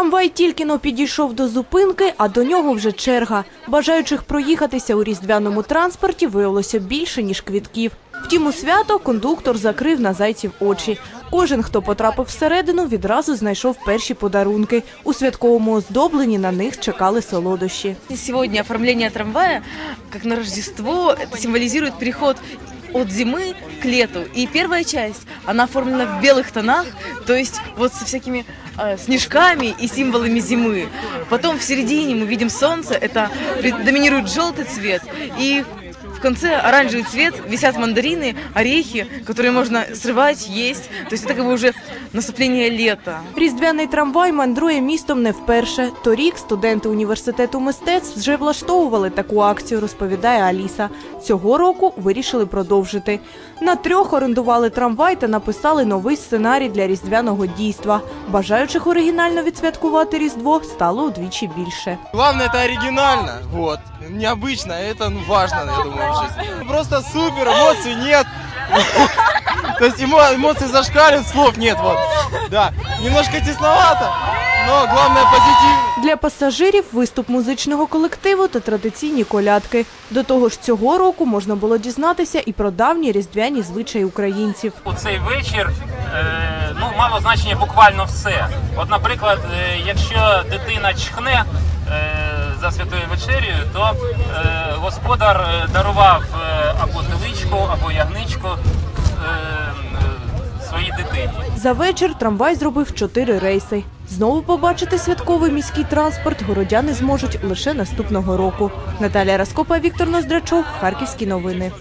Трамвай тільки но підійшов до зупинки, а до нього вже черга. Бажаючих проїхатися у різдвяному транспорті виявилося більше, ніж квітків. Втім, у свято кондуктор закрив на зайців очі. Кожен, хто потрапив всередину, відразу знайшов перші подарунки. У святковому оздобленні на них чекали солодощі. Сегодня оформление трамвая, как на Рождество, это символизирует переход от зимы к лету. И первая часть, она оформлена в белых тонах, то есть вот со всякими э, снежками и символами зимы. Потом в середине мы видим солнце, это доминирует желтый цвет. И в конце оранжевый цвет, висят мандарины, орехи, которые можно срывать, есть. То есть это как бы уже наступление лета. Різдвяний трамвай мандрує містом не вперше. Торік студенти університету мистецтв вже влаштовували таку акцію, розповідає Аліса. Цього року вирішили продовжити. На трьох орендували трамвай та написали новий сценарій для різдвяного дійства. Бажаючих оригінально відсвяткувати Різдво стало удвічі більше. Главное это оригинально, вот. Необычно, это ну, важно, я думаю, в жизни. Просто супер, эмоций нет. То есть эмо- эмоции зашкаливают, слов нет, вот. Да, немножко тесновато, но главное позитив. Для пасажирів виступ музичного колективу та традиційні колядки. До того ж, цього року можна було дізнатися і про давні різдвяні звичаї українців. У цей вечір е, ну, мало значення буквально все. От, наприклад, е, якщо дитина чхне е, за святою вечерею, то е, господар дарував е, або теличку, або ягничку За вечір трамвай зробив чотири рейси. Знову побачити святковий міський транспорт городяни зможуть лише наступного року. Наталія Раскопа, Віктор Ноздрачов, Харківські новини.